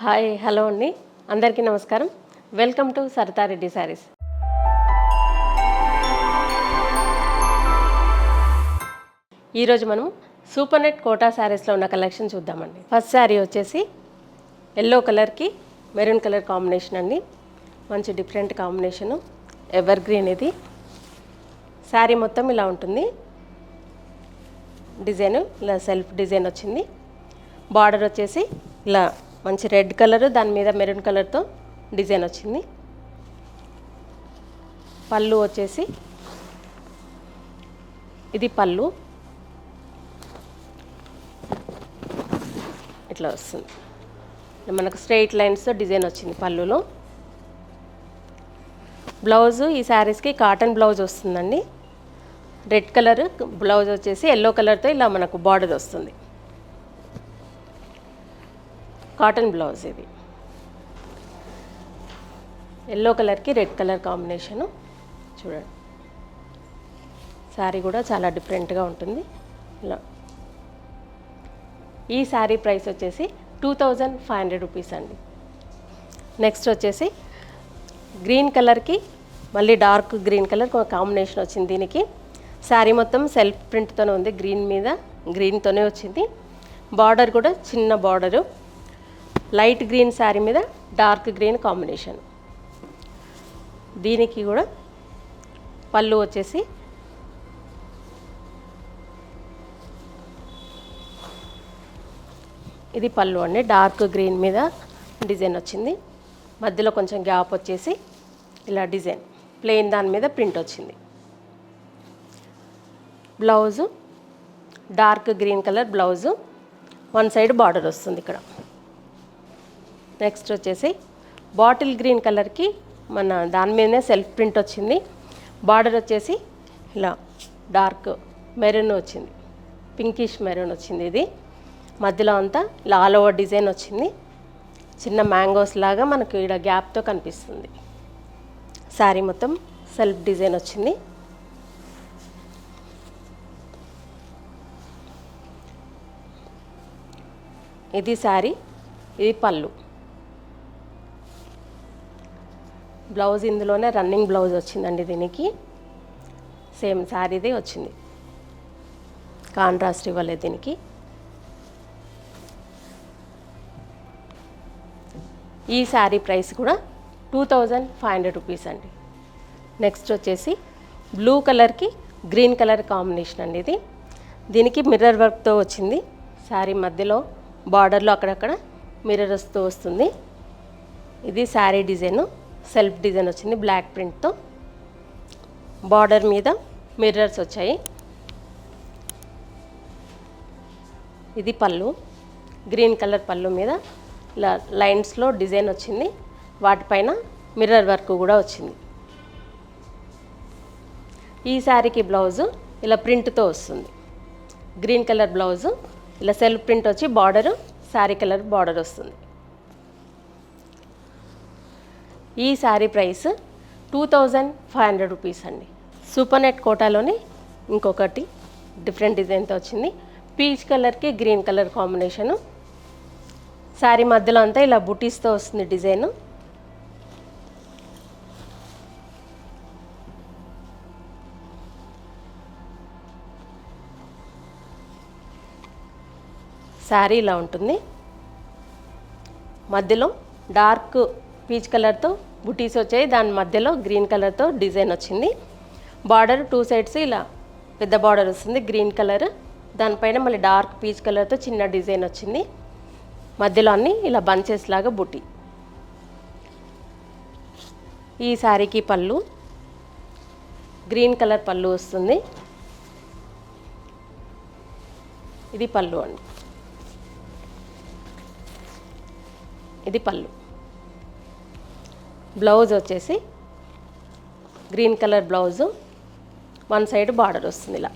Hi hello అండి. అందరికీ నమస్కారం. Welcome to Saritha Reddy saris. ఈరోజు మనం సూపర్ నెట్ కోటా శారీస్లో ఉన్న కలెక్షన్ చూద్దామండి. ఫస్ట్ శారీ వచ్చేసి ఎల్లో కలర్కి మెరూన్ కలర్ కాంబినేషన్ అండి. మంచి డిఫరెంట్ కాంబినేషను. ఎవర్ గ్రీన్ ఇది. శారీ మొత్తం ఇలా ఉంటుంది. డిజైన్ ఇలా సెల్ఫ్ డిజైన్ వచ్చింది. బార్డర్ వచ్చేసి ఇలా మంచి రెడ్ కలర్ దాని మీద మెరూన్ కలర్తో డిజైన్ వచ్చింది. పళ్ళు వచ్చేసి ఇది పళ్ళు. ఇట్లా వస్తుంది. మనకు స్ట్రైట్ లైన్స్తో డిజైన్ వచ్చింది పళ్ళులో. బ్లౌజ్ ఈ శారీస్కి కాటన్ బ్లౌజ్ వస్తుందండి. రెడ్ కలర్ బ్లౌజ్ వచ్చేసి ఎల్లో కలర్తో ఇలా మనకు బార్డర్ వస్తుంది. కాటన్ బ్లౌజ్ ఇది. ఎల్లో కలర్కి రెడ్ కలర్ కాంబినేషను. చూడండి. శారీ కూడా చాలా డిఫరెంట్గా ఉంటుంది. ఇలా. ఈ శారీ ప్రైస్ వచ్చేసి two thousand five hundred rupees అండి. నెక్స్ట్ వచ్చేసి గ్రీన్ కలర్కి మళ్ళీ డార్క్ గ్రీన్ కలర్ కాంబినేషన్ వచ్చింది దీనికి. శారీ మొత్తం సెల్ఫ్ ప్రింట్తోనే ఉంది. గ్రీన్ మీద గ్రీన్తోనే వచ్చింది. బార్డర్ కూడా చిన్న బార్డరు. లైట్ గ్రీన్ శారీ మీద డార్క్ గ్రీన్ కాంబినేషన్. దీనికి కూడా పళ్ళు వచ్చేసి ఇది పళ్ళు అండి. డార్క్ గ్రీన్ మీద డిజైన్ వచ్చింది. మధ్యలో కొంచెం గ్యాప్ వచ్చేసి ఇలా డిజైన్. ప్లెయిన్ దాని మీద ప్రింట్ వచ్చింది. Blouse dark green colour blouse. One side border వస్తుంది ఇక్కడ. నెక్స్ట్ వచ్చేసి బాటిల్ గ్రీన్ కలర్కి మన దాని మీదనే సెల్ఫ్ ప్రింట్ వచ్చింది. బార్డర్ వచ్చేసి ఇలా డార్క్ మెరూన్ వచ్చింది. పింకిష్ మెరూన్ వచ్చింది ఇది. మధ్యలో అంతా ఇలా ఆల్ ఓవర్ డిజైన్ వచ్చింది. చిన్న మ్యాంగోస్ లాగా మనకు ఇక్కడ గ్యాప్తో కనిపిస్తుంది. శారీ మొత్తం సెల్ఫ్ డిజైన్ వచ్చింది. ఇది శారీ ఇది పళ్ళు. బ్లౌజ్ ఇందులోనే రన్నింగ్ బ్లౌజ్ వచ్చిందండి దీనికి. సేమ్ శారీదే వచ్చింది. కాంట్రాస్ట్ ఇవ్వలేదు దీనికి. ఈ శారీ ప్రైస్ కూడా two thousand five hundred rupees అండి. నెక్స్ట్ వచ్చేసి బ్లూ కలర్కి గ్రీన్ కలర్ కాంబినేషన్ అండి ఇది. దీనికి మిర్రర్ వర్క్తో వచ్చింది. శారీ మధ్యలో బార్డర్లో అక్కడక్కడ మిర్రర్స్తో వస్తుంది. ఇది శారీ డిజైను. సెల్ఫ్ డిజైన్ వచ్చింది బ్లాక్ ప్రింట్తో. బార్డర్ మీద మిర్రర్స్ వచ్చాయి. ఇది పళ్ళు గ్రీన్ కలర్ పళ్ళు మీద ఇలా లైన్స్లో డిజైన్ వచ్చింది. వాటిపైన మిర్రర్ వర్క్ కూడా వచ్చింది. ఈ శారీకి బ్లౌజు ఇలా ప్రింట్తో వస్తుంది. గ్రీన్ కలర్ బ్లౌజు ఇలా సెల్ఫ్ ప్రింట్ వచ్చి బార్డరు శారీ కలర్ బార్డర్ వస్తుంది. ఈ sari price two thousand five hundred rupees అండి. సూపర్ నెట్ కోటాలోని ఇంకొకటి డిఫరెంట్ డిజైన్తో వచ్చింది. పీచ్ కలర్కి గ్రీన్ కలర్ కాంబినేషను. శారీ మధ్యలో అంతా ఇలా బుటీస్తో వస్తుంది డిజైను. శారీ ఇలా ఉంటుంది. మధ్యలో డార్క్ పీచ్ కలర్తో బుటీస్ వచ్చాయి. దాని మధ్యలో గ్రీన్ కలర్తో డిజైన్ వచ్చింది. బార్డర్ టూ సైడ్స్ ఇలా పెద్ద బార్డర్ వస్తుంది గ్రీన్ కలర్. దానిపైన మళ్ళీ డార్క్ పీచ్ కలర్తో చిన్న డిజైన్ వచ్చింది. మధ్యలో అన్ని ఇలా బంచెస్ లాగా బుటీ. ఈ శారీకి పళ్ళు. గ్రీన్ కలర్ పళ్ళు వస్తుంది. ఇది పళ్ళు అండి. ఇది పళ్ళు. బ్లౌజ్ వచ్చేసి green colour blouse. One side border వస్తుంది ఇలా.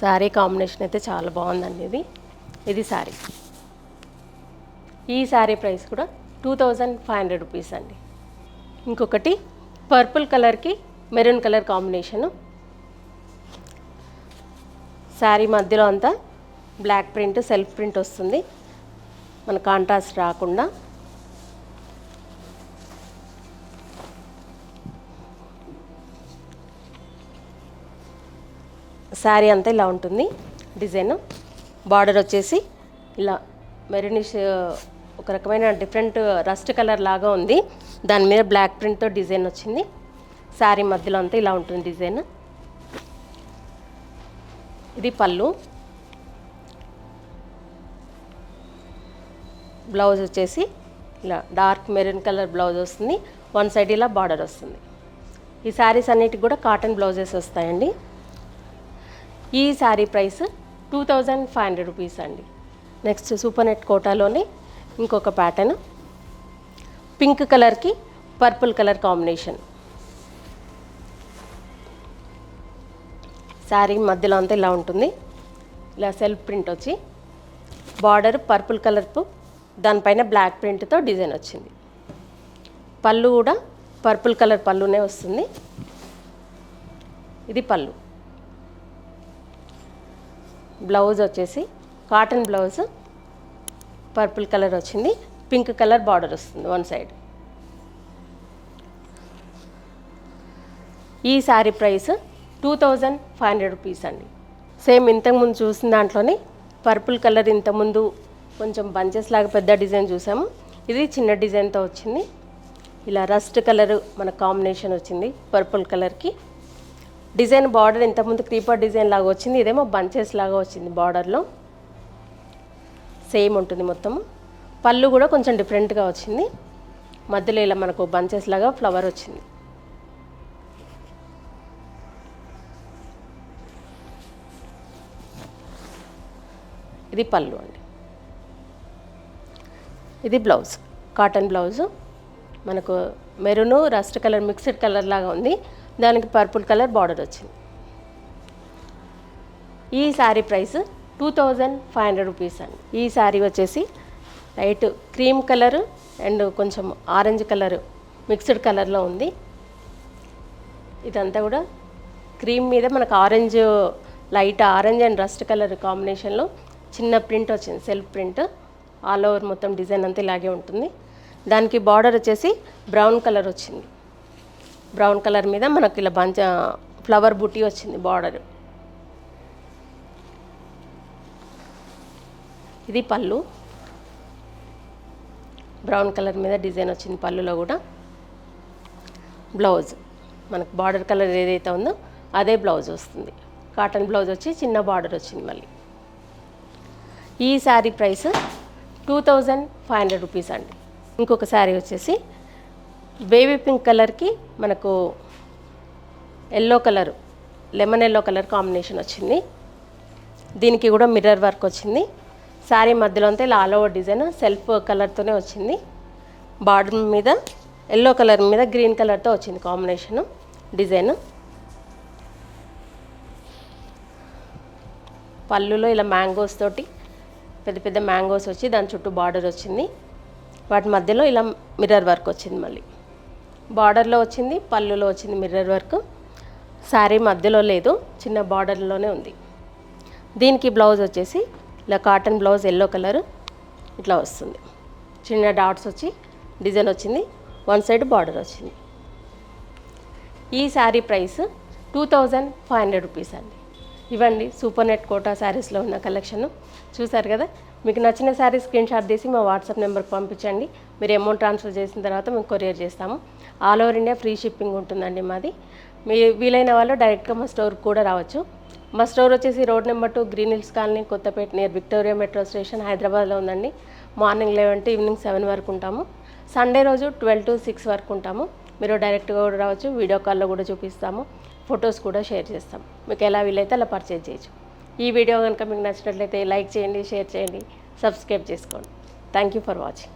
శారీ కాంబినేషన్ అయితే చాలా బాగుందండి ఇది. ఇది శారీ ఈ శారీ ప్రైస్ కూడా two thousand five hundred rupees అండి. ఇంకొకటి పర్పుల్ కలర్కి మెరూన్ కలర్ కాంబినేషను. శారీ మధ్యలో అంతా బ్లాక్ ప్రింట్ సెల్ఫ్ ప్రింట్ వస్తుంది. మన కాంట్రాస్ట్ రాకుండా. శారీ అంతా ఇలా ఉంటుంది డిజైన్. బార్డర్ వచ్చేసి ఇలా మెరూనిష్ ఒక రకమైన డిఫరెంట్ రస్ట్ కలర్ లాగా ఉంది. దాని మీద బ్లాక్ ప్రింట్తో డిజైన్ వచ్చింది. శారీ మధ్యలో అంతా ఇలా ఉంటుంది డిజైన్. ఇది పళ్ళు. బ్లౌజ్ వచ్చేసి ఇలా డార్క్ మెరూన్ కలర్ బ్లౌజ్ వస్తుంది. వన్ సైడ్ ఇలా బార్డర్ వస్తుంది. ఈ శారీస్ అన్నిటికి కూడా కాటన్ బ్లౌజెస్ వస్తాయండి. ఈ sari price two thousand five hundred rupees అండి. నెక్స్ట్ సూపర్ నెట్ కోటాలోని ఇంకొక ప్యాటర్న్. పింక్ కలర్కి పర్పుల్ కలర్ కాంబినేషన్. శారీ మధ్యలో అంతా ఇలా ఉంటుంది. ఇలా సెల్ఫ్ ప్రింట్ వచ్చి బార్డర్ పర్పుల్ కలర్ దానిపైన బ్లాక్ ప్రింట్తో డిజైన్ వచ్చింది. పళ్ళు కూడా పర్పుల్ కలర్ పళ్ళునే వస్తుంది. ఇది పళ్ళు. బ్లౌజ్ వచ్చేసి కాటన్ బ్లౌజ్ పర్పుల్ కలర్ వచ్చింది. పింక్ కలర్ బార్డర్ వస్తుంది వన్ సైడ్ ఈ sari price two thousand five hundred rupees అండి. సేమ్ ఇంతకుముందు చూసిన దాంట్లోనే పర్పుల్ కలర్ ఇంతకుముందు కొంచెం బంచెస్ లాగా పెద్ద డిజైన్ చూసాము. ఇది చిన్న డిజైన్తో వచ్చింది. ఇలా రస్ట్ కలర్ మన కాంబినేషన్ వచ్చింది పర్పుల్ కలర్కి డిజైన్ బార్డర్ ఇంతకుముందు క్రీపర్ డిజైన్ లాగా వచ్చింది ఇదేమో బంచెస్ లాగా వచ్చింది బార్డర్లో సేమ్ ఉంటుంది మొత్తం. పళ్ళు కూడా కొంచెం డిఫరెంట్గా వచ్చింది. మధ్యలో ఇలా మనకు బంచెస్ లాగా ఫ్లవర్ వచ్చింది. ఇది పళ్ళు అండి. ఇది బ్లౌజ్ కాటన్ బ్లౌజు. మనకు maroon rust colour mixed colour లాగా ఉంది. దానికి పర్పుల్ కలర్ బార్డర్ వచ్చింది. ఈ sari price two thousand five hundred rupees అండి. ఈ శారీ వచ్చేసి లైట్ క్రీమ్ కలర్ అండ్ కొంచెం ఆరెంజ్ కలర్ మిక్స్డ్ కలర్లో ఉంది. ఇదంతా కూడా క్రీమ్ మీద మనకు orange light orange and rust colour కాంబినేషన్లో చిన్న ప్రింట్ వచ్చింది సెల్ఫ్ ప్రింట్. ఆల్ ఓవర్ మొత్తం డిజైన్ అంతా ఇలాగే ఉంటుంది. దానికి బార్డర్ వచ్చేసి బ్రౌన్ కలర్ వచ్చింది. బ్రౌన్ కలర్ మీద మనకి ఇలా బంచ ఫ్లవర్ బుట్టి వచ్చింది బార్డర్. ఇది పళ్ళు. బ్రౌన్ కలర్ మీద డిజైన్ వచ్చింది పళ్ళులో కూడా. బ్లౌజ్. మనకు బార్డర్ కలర్ ఏదైతే ఉందో అదే బ్లౌజ్ వస్తుంది. కాటన్ బ్లౌజ్ వచ్చి చిన్న బార్డర్ వచ్చింది మళ్ళీ. ఈ sari price two thousand five hundred rupees అండి. ఇంకొక శారీ వచ్చేసి బేబీ పింక్ కలర్కి మనకు yellow colour lemon yellow colour combination వచ్చింది. దీనికి కూడా మిర్రర్ వర్క్ వచ్చింది. శారీ మధ్యలో అంతా ఇలా ఆల్ ఓవర్ డిజైన్ సెల్ఫ్ కలర్తోనే వచ్చింది. బార్డర్ మీద ఎల్లో కలర్ మీద గ్రీన్ కలర్తో వచ్చింది కాంబినేషను డిజైన్. పళ్ళులో ఇలా మ్యాంగోస్ తోటి పెద్ద పెద్ద మ్యాంగోస్ వచ్చి దాని చుట్టూ బార్డర్ వచ్చింది. వాటి మధ్యలో ఇలా మిర్రర్ వర్క్ వచ్చింది మళ్ళీ. బార్డర్లో వచ్చింది పళ్ళులో వచ్చింది మిర్రర్ వర్క్ శారీ మధ్యలో లేదు చిన్న బార్డర్లోనే ఉంది. దీనికి బ్లౌజ్ వచ్చేసి ఇలా కాటన్ బ్లౌజ్ ఎల్లో కలర్ ఇట్లా వస్తుంది. చిన్న డాట్స్ వచ్చి డిజైన్ వచ్చింది వన్ సైడ్ బార్డర్ వచ్చింది. ఈ sari price two thousand five hundred rupees అండి. ఇవ్వండి సూపర్ నెట్ కోటా శారీస్లో ఉన్న కలెక్షన్. చూసారు కదా? మీకు నచ్చిన శారీ స్క్రీన్ షాట్ తీసి మా వాట్సాప్ నెంబర్కి పంపించండి. మీరు అమౌంట్ ట్రాన్స్ఫర్ చేసిన తర్వాత మేము కొరియర్ చేస్తాము. All over India free shipping ఉంటుందండి మాది. మీ వీలైన వాళ్ళు డైరెక్ట్గా మా స్టోర్కి కూడా రావచ్చు. మా స్టోర్ వచ్చేసి road number two Green Hills colony Kothapet near Victoria metro station హైదరాబాద్లో ఉందండి. Morning eleven to evening seven వరకు ఉంటాము. సండే రోజు ట్వెల్వ్ టు సిక్స్ వరకు ఉంటాము. మీరు డైరెక్ట్గా కూడా రావచ్చు. వీడియో కాల్లో కూడా చూపిస్తాము. ఫొటోస్ కూడా షేర్ చేస్తాం. మీకు ఎలా వీలైతే అలా పర్చేజ్ చేయొచ్చు. ఈ వీడియో కనుక మీకు నచ్చినట్లయితే లైక్ చేయండి షేర్ చేయండి సబ్స్క్రైబ్ చేసుకోండి. Thank you for watching